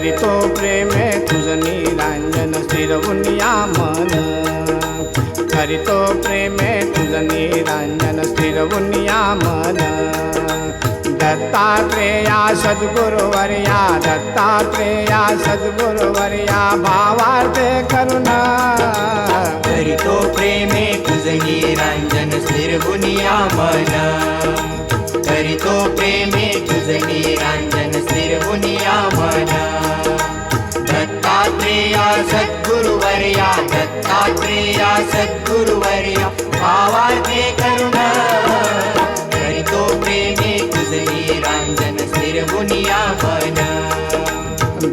करीतो प्रेमे तुझ निरांजन स्थिरवून या मन. करीतो प्रेमे तुझ निरांजन स्थिरवून या मन. दत्तात्रेया सद्गुरुवर्या दत्तात्रेया सद्गुरुवर्या भावार्थे करुणा. करीतो प्रेमे तुझ निरांजन स्थिर मन. करीतो प्रेमे तुझ निरांजन स्थिर सद्गुरुवर्या भावार्थे प्रेमे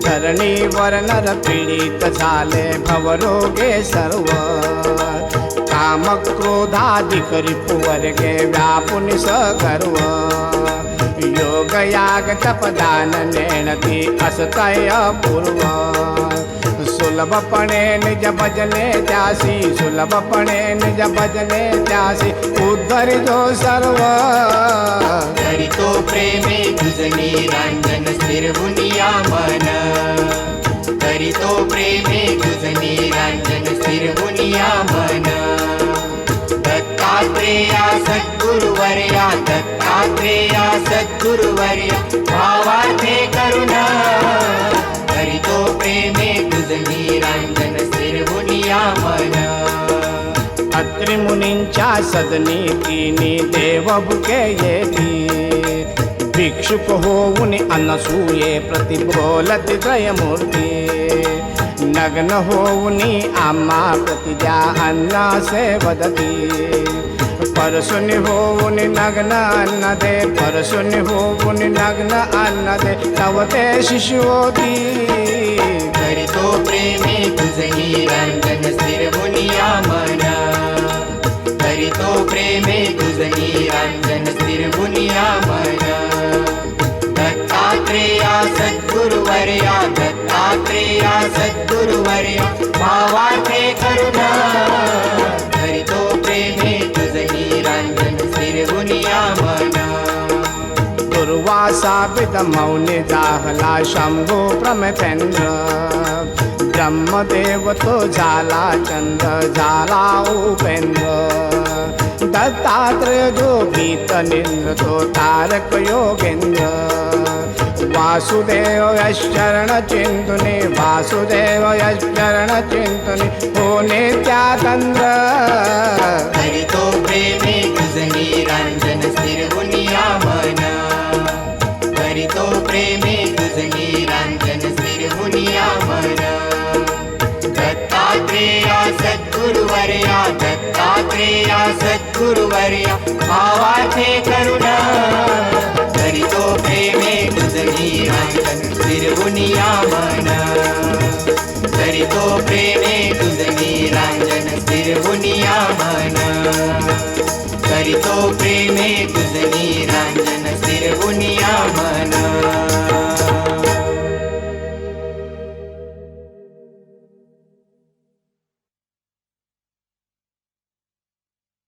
धरणीवर नर पीडित झाले भवरोगे सर्व। काम क्रोधाधिक रिपुवर्गे व्यापुनि गर्व योग याग तपदान नेणती असतय पूर्व सुलभपणे निज भजने त्यासी सुलभपणे निज भजने त्यासी उद्धरितो सर्व। करीतो प्रेमे तुझ निरांजन स्थिर गुनिया मन करीतो प्रेमे तुझ निरांजन स्थिर गुनिया मन दत्तात्रेया सद्गुरुवर्या दत्तात्रेया सद्गुरुवर्या, भावार्थे करुणा। प्रेमे निरांजन स्थिर गुनिया मन अत्रिमुनींच्या सदनी तिनी देवभुके येती। भिक्षुक होऊन अनसूये प्रति प्रतिबोलती त्रयमूर्ती नग्न होऊन आम्हा प्रतिजा अन्नासे वदती। परशुनि होऊन नग्न अन्न दे परशुनि होऊन नग्न अन्न दे तव ते शिशुवती। प्रेमे तुझ निरांजन स्थिर गुनिया मन. करीतो प्रेमे तुझ निरांजन स्थिर गुनिया मन. दत्तात्रेया सद्गुरुवर्या दत्तात्रेया सद्गुरुवर्या भावार्थे करुणा. दुर्वासापित मौनि दाहला शंभू प्रमथेंद्र ब्रह्मदेव तो झाला चंद्र झाला उपेंद्र। दत्तात्रय जो गीत निंद्र तो तारक योगेंद्र। वासुदेव यश्चरण चिंतुने वासुदेव यश्चरण चिंतुनी हो नित्यातंद्र करीतो दत्तात्रेया सद्गुरुवर्या दत्तात्रेया सद्गुरुवर्या भावार्थे करुणा. करीतो प्रेमे तुझ निरांजन स्थिर गुनिया मन करीतो प्रेमे तुझ निरांजन स्थिर गुनिया मन करीतो प्रेमे तुझ